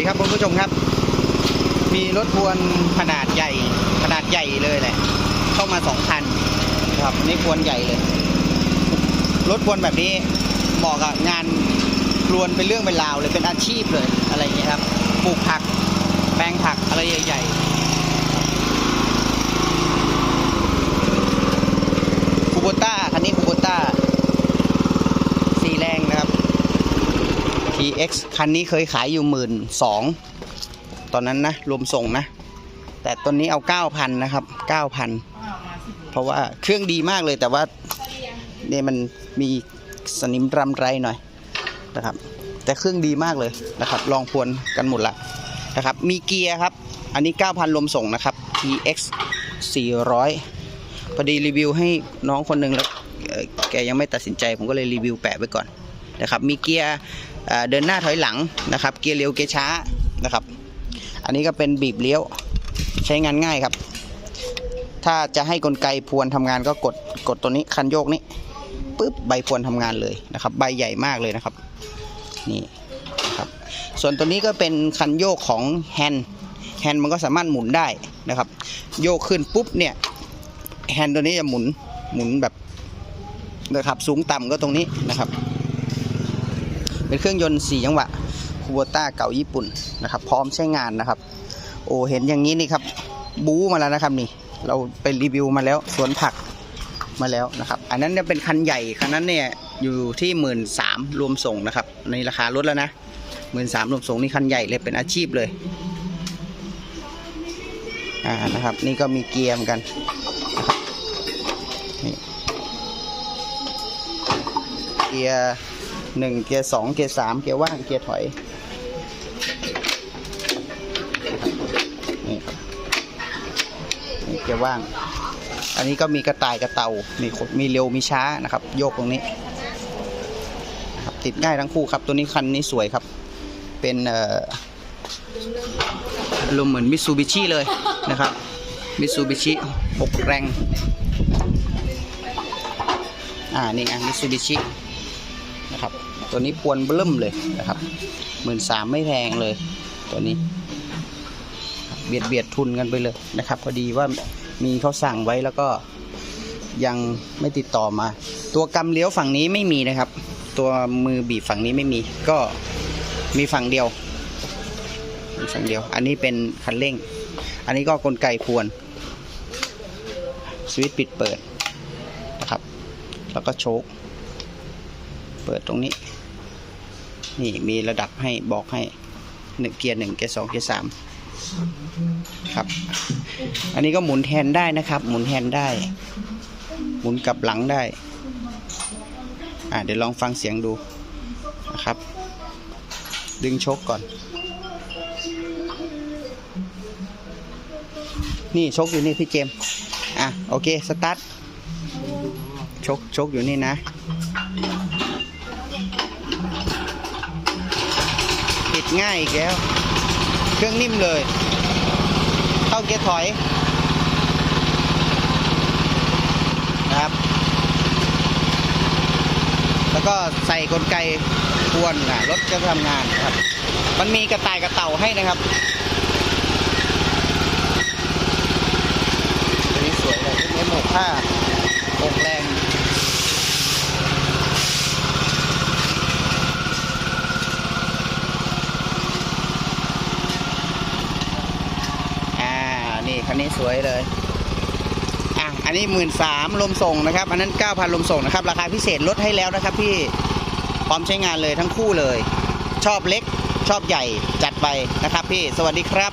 ดีครับคุณผู้ชมครับ มีรถพวนขนาดใหญ่ ขนาดใหญ่เลยแหละ เข้ามาสองคันครับนี่พวนใหญ่เลย รถพวนแบบนี้เหมาะกับงานรวนเป็นเรื่องเป็นราวเลยเป็นอาชีพเลยอะไรอย่างเงี้ยครับปลูกผักแปลงผักอะไรใหญ่ๆคูโบต้าคันนี้คูโบต้าสีแรงนะครับ TX คันนี้เคยขายอยู่หมื่นสองตอนนั้นนะ รวมส่งนะ แต่ตอนนี้เอา 9,000 นะครับ 9,000 เพราะว่าเครื่องดีมากเลยแต่ว่าเนี่ยมันมีสนิมรำไรหน่อยนะครับ แต่เครื่องดีมากเลยนะครับ ลองพวนกันหมดละนะครับ มีเกียร์ครับ อันนี้ 9,000 รวมส่งนะครับ TX 400พอดีรีวิวให้น้องคนหนึ่งแล้วแกยังไม่ตัดสินใจผมก็เลยรีวิวแปะไว้ก่อนนะครับ มีเกียร์ เดินหน้าถอยหลังนะครับ เกียร์เร็วเกียร์ช้านะครับ อันนี้ก็เป็นบีบเลี้ยวใช้งานง่ายครับ ถ้าจะให้กลไกพวนทำงานก็กดกดตัวนี้คันโยกนี้ปุ๊บใบพวนทำงานเลยนะครับ ใบใหญ่มากเลยนะครับนี่นะครับ ส่วนตัวนี้ก็เป็นคันโยกของแฮนด์แฮนด์มันก็สามารถหมุนได้นะครับ โยกขึ้นปุ๊บเนี่ยแฮนด์ตัวนี้จะหมุนหมุนแบบนะครับสูงต่ำก็ตรงนี้นะครับ เป็นเครื่องยนต์4จังหวะคูโบต้าเก่าญี่ปุ่นนะครับพร้อมใช้งานนะครับ โอ้เห็นอย่างนี้นี่ครับบู๊มาแล้วนะครับนี่ เราไปรีวิวมาแล้วสวนผักมาแล้วนะครับ อันนั้นเนี่ยเป็นคันใหญ่คันนั้นเนี่ยอยู่ที่หมื่นสามรวมส่งนะครับ ในราคาลดแล้วนะหมื่นสามรวมส่งนี่คันใหญ่เลยเป็นอาชีพเลยอ่านะครับ นี่ก็มีเกียร์เหมือนกันนะครับนี่เกียร์ หนึ่งเกียร์สองเกียร์สามเกียร์ว่างเกียร์ถอยนี่นี่เกียร์ว่าง อันนี้ก็มีกระต่ายกระเต่ามีมีเร็วมีช้านะครับ โยกตรงนี้ครับติดง่ายทั้งคู่ครับตัวนี้คันนี้สวยครับ เป็นเอ่ออารมเหมือนมิตซูบิชิเลยนะครับมิตซูบิชิหกแรง อ่า นี่ไงมิตซูบิชิ นะครับ ตัวนี้ปวนเบิ่มเลยนะครับหมื่นสามไม่แพงเลย ตัวนี้ เบียดเบียดทุนกันไปเลยนะครับ พอดีว่ามีเขาสั่งไว้แล้วก็ยังไม่ติดต่อมา ตัวกำเลี้ยวฝั่งนี้ไม่มีนะครับ ตัวมือบีบฝั่งนี้ไม่มี ก็มีฝั่งเดียวฝั่งเดียว อันนี้เป็นคันเร่ง อันนี้ก็กลไกพวนสวิตช์ปิดเปิดนะครับ แล้วก็โชค ปิดตรงนี้ นี่มีระดับให้บอกให้หนึ่งเกียร์หนึ่งเกียร์สองเกียร์สามครับ อันนี้ก็หมุนแทนได้นะครับ หมุนแทนได้ หมุนกลับหลังได้ อ่าเดี๋ยวลองฟังเสียงดูนะครับ ดึงชกก่อน นี่ชกอยู่นี่พี่เจม อะโอเค สตาร์ทชกชกอยู่นี่นะ ง่ายอีกแล้ว เครื่องนิ่มเลย เข้าเกียร์ถอยนะครับ แล้วก็ใส่กลไกพวนนะรถจะทำงานนะครับ มันมีกระต่ายกระเต่าให้นะครับตัวนี้สวยเลยเป็นหมวกผ้าอกแรง อ่า นี่คันนี้สวยเลยอะอันนี้หมื่นสามลมส่งนะครับ อันนั้นเก้าพันลมส่งนะครับ ราคาพิเศษลดให้แล้วนะครับพี่พร้อมใช้งานเลยทั้งคู่เลย ชอบเล็กชอบใหญ่จัดไปนะครับพี่สวัสดีครับ